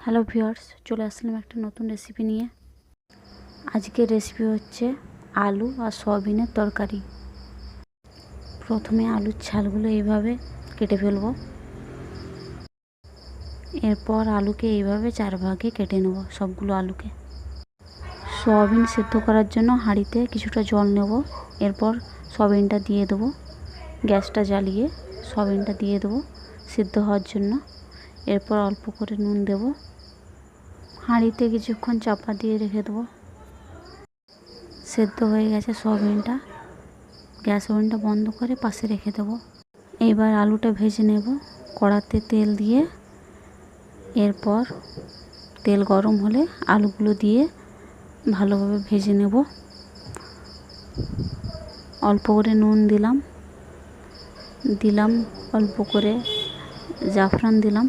Hello viewers, চলে আসলাম একটা নতুন রেসিপি নিয়ে। আজকের রেসিপি হচ্ছে আলু আর সয়াবিনের তরকারি। প্রথমে আলুর ছালগুলো এইভাবে কেটে ফেলব। এরপর আলুকে এইভাবে চার ভাগে কেটে নেব সবগুলো আলুকে। সয়াবিন সেদ্ধ করার জন্য হাঁড়িতে কিছুটা জল নেব। এরপর সয়াবিনটা দিয়ে দেবো। গ্যাসটা জ্বালিয়ে সয়াবিনটা দিয়ে দেবো সিদ্ধ হওয়ার জন্য। এরপর অল্প করে নুন দেব। হাঁড়িতে কিছুক্ষণ চাপা দিয়ে রেখে দেবো। সেদ্ধ হয়ে গেছে সয়াবিনটা। গ্যাস ওভেনটা বন্ধ করে পাশে রেখে দেবো। এইবার আলুটা ভেজে নেব। কড়াতে তেল দিয়ে এরপর তেল গরম হলে আলুগুলো দিয়ে ভালোভাবে ভেজে নেব। অল্প করে নুন দিলাম। দিলাম, অল্প করে জাফরান দিলাম।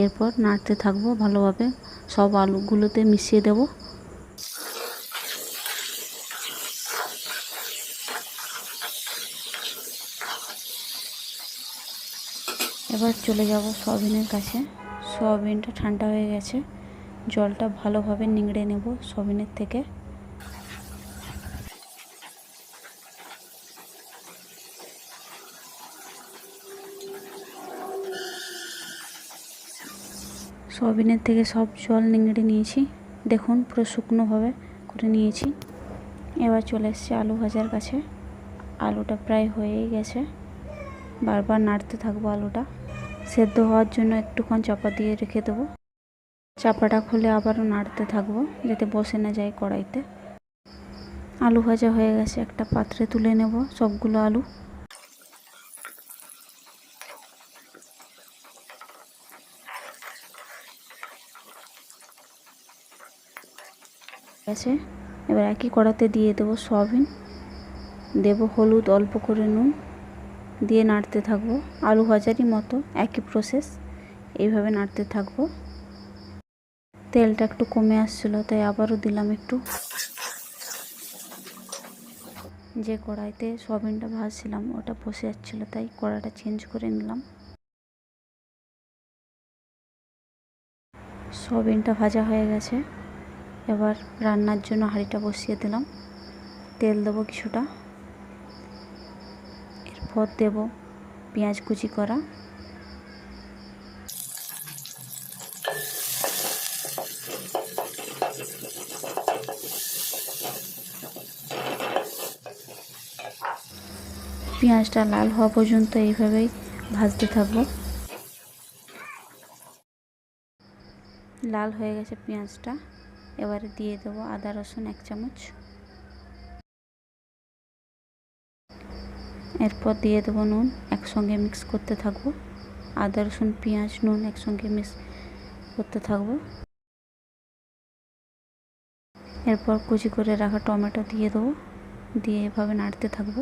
এরপর নাড়তে থাকব ভালোভাবে। সব আলুগুলোতে মিশিয়ে দেব। এবার চলে যাব সয়াবিনের কাছে। সয়াবিনটা ঠান্ডা হয়ে গেছে। জলটা ভালোভাবে নিংড়ে নেব সয়াবিনের থেকে। সয়াবিনের থেকে সব জল নিংড়ে নিয়েছি। দেখুন, পুরো শুকনোভাবে করে নিয়েছি। এবার চলে এসেছি আলু ভাজার কাছে। আলুটা প্রায় হয়েই গেছে। বারবার নাড়তে থাকব আলুটা। সেদ্ধ হওয়ার জন্য একটুক্ষণ চাপা দিয়ে রেখে দেবো। চাপাটা খুলে আবারও নাড়তে থাকব, যাতে বসে না যায় কড়াইতে। আলু ভাজা হয়ে গেছে, একটা পাত্রে তুলে নেব সবগুলো আলু। আছে। এবার একই কড়াতে দিয়ে দেবো সয়াবিন। দেবো হলুদ, অল্প করে নুন। দিয়ে নাড়তে থাকব। আলু ভাজারই মতো, একই প্রসেস এইভাবে নাড়তে থাকব। তেলটা একটু কমে আসছিল, তাই আবারও দিলাম একটু। যে কড়াইতে সয়াবিনটা ভাজছিলাম, ওটা বসে যাচ্ছিল, তাই কড়াটা চেঞ্জ করে নিলাম। সয়াবিনটা ভাজা হয়ে গেছে। এবার রান্নার জন্য হাঁড়িটা বসিয়ে দিলাম। তেল দেবো কিছুটা। এরপর দেব পেঁয়াজ কুচি করা। পেঁয়াজটা লাল হওয়া পর্যন্ত এইভাবেই ভাজতে থাকব। লাল হয়ে গেছে পেঁয়াজটা। এবারে দিয়ে দেবো আদা, রসুন এক চামচ। এরপর দিয়ে দেবো নুন, একসঙ্গে মিক্স করতে থাকব। আদা, রসুন, পেঁয়াজ, নুন একসঙ্গে মিক্স করতে থাকব। এরপর কুচি করে রাখা টমেটো দিয়ে দেবো, দিয়ে এভাবে নাড়তে থাকব।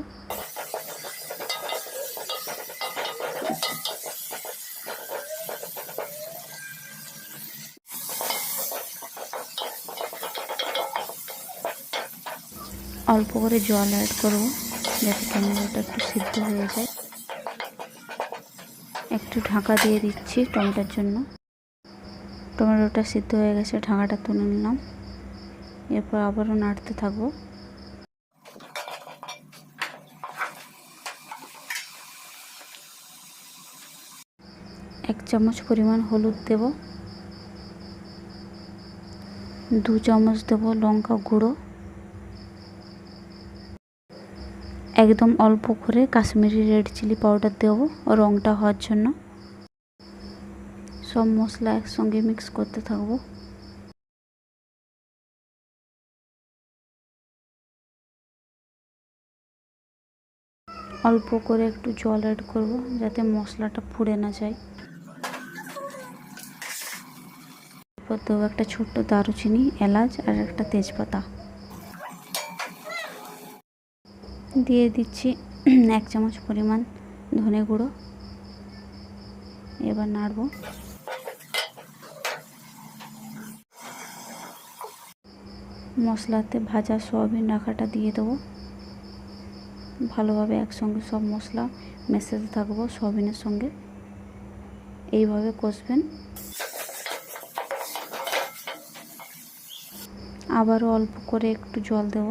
অল্প করে জল অ্যাড করব, যাতে টমেটোটা একটু সিদ্ধ হয়ে যায়। একটু ঢাকা দিয়ে দিচ্ছি টমেটোর জন্য। টমেটোটা সিদ্ধ হয়ে গেছে, ঢাকাটা তুলে নিলাম। এরপর আবারও নাড়তে থাকব। এক চামচ পরিমাণ হলুদ দেব, দু চামচ দেব লঙ্কা গুঁড়ো একদম অল্প করে কাশ্মীরি রেড চিলি পাউডার দেবো রঙটা হওয়ার জন্য। সব মশলা একসঙ্গে মিক্স করতে থাকব। অল্প করে একটু জল অ্যাড করব যাতে মশলাটা পুড়ে না যায়। এরপর দেবো একটা ছোট্ট দারুচিনি, এলাচ আর একটা তেজপাতা। দিয়ে দিচ্ছি এক চামচ পরিমাণ ধনে গুঁড়ো। এবার নাড়ব। মশলাতে ভাজা সয়াবিন রাখাটা দিয়ে দেবো। ভালোভাবে একসঙ্গে সব মশলা মেশাতে থাকব সয়াবিনের সঙ্গে। এইভাবে কষবেন। আবারও অল্প করে একটু জল দেব।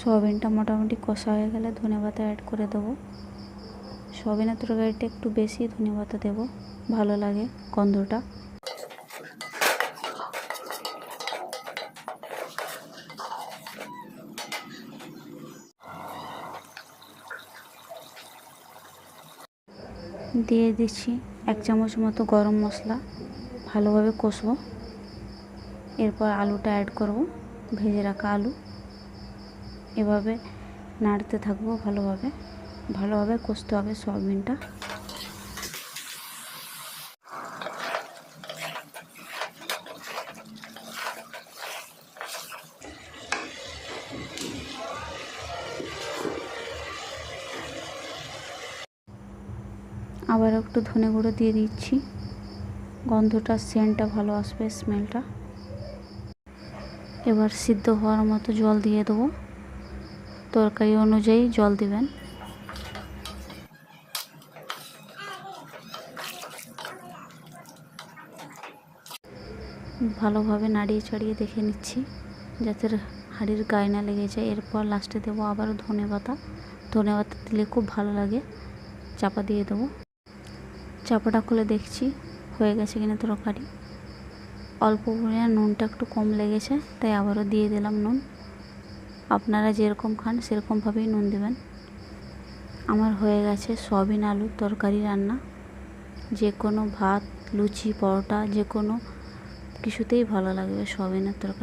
সয়াবিনটা মোটামুটি কষা হয়ে গেলে ধনে পাতা অ্যাড করে দেবো। সয়াবিনের তরকারিটা একটু বেশি ধনে পাতা দেবো, ভালো লাগে গন্ধটা। দিয়ে দিচ্ছি এক চামচ মতো গরম মশলা, ভালোভাবে কষবো। এরপর আলুটা অ্যাড করব, ভেজে রাখা আলু। এভাবে নাড়তে থাকব ভালোভাবে। ভালোভাবে কষতে হবে সয়াবিনটা। আবার একটু ধনে গুঁড়ো দিয়ে দিচ্ছি। গন্ধটা, সেন্টটা ভালো আসবে, স্মেলটা। এবার সিদ্ধ হওয়ার মতো জল দিয়ে দেবো। তরকারি অনুযায়ী জল দিবেন। ভালোভাবে নাড়িয়ে চাড়িয়ে দেখে নিচ্ছি, যাতে হাঁড়ির গায়ে না লেগে যায়। এরপর লাস্টে দেবো আবারও ধনে পাতা। ধনে পাতা দিলে খুব ভালো লাগে। চাপা দিয়ে দেবো। চাপাটা খুলে দেখছি হয়ে গেছে কিনা তরকারি। অল্প পরিমাণে নুনটা একটু কম লেগেছে, তাই আবারও দিয়ে দিলাম নুন। আপনারা যেরকম খান, সেরকমভাবেই নুন দেবেন। আমার হয়ে গেছে সয়াবিন আলুর তরকারি রান্না। যে কোনো ভাত, লুচি, পরোটা যে কোনো কিছুতেই ভালো লাগবে সয়াবিনের তরকারি।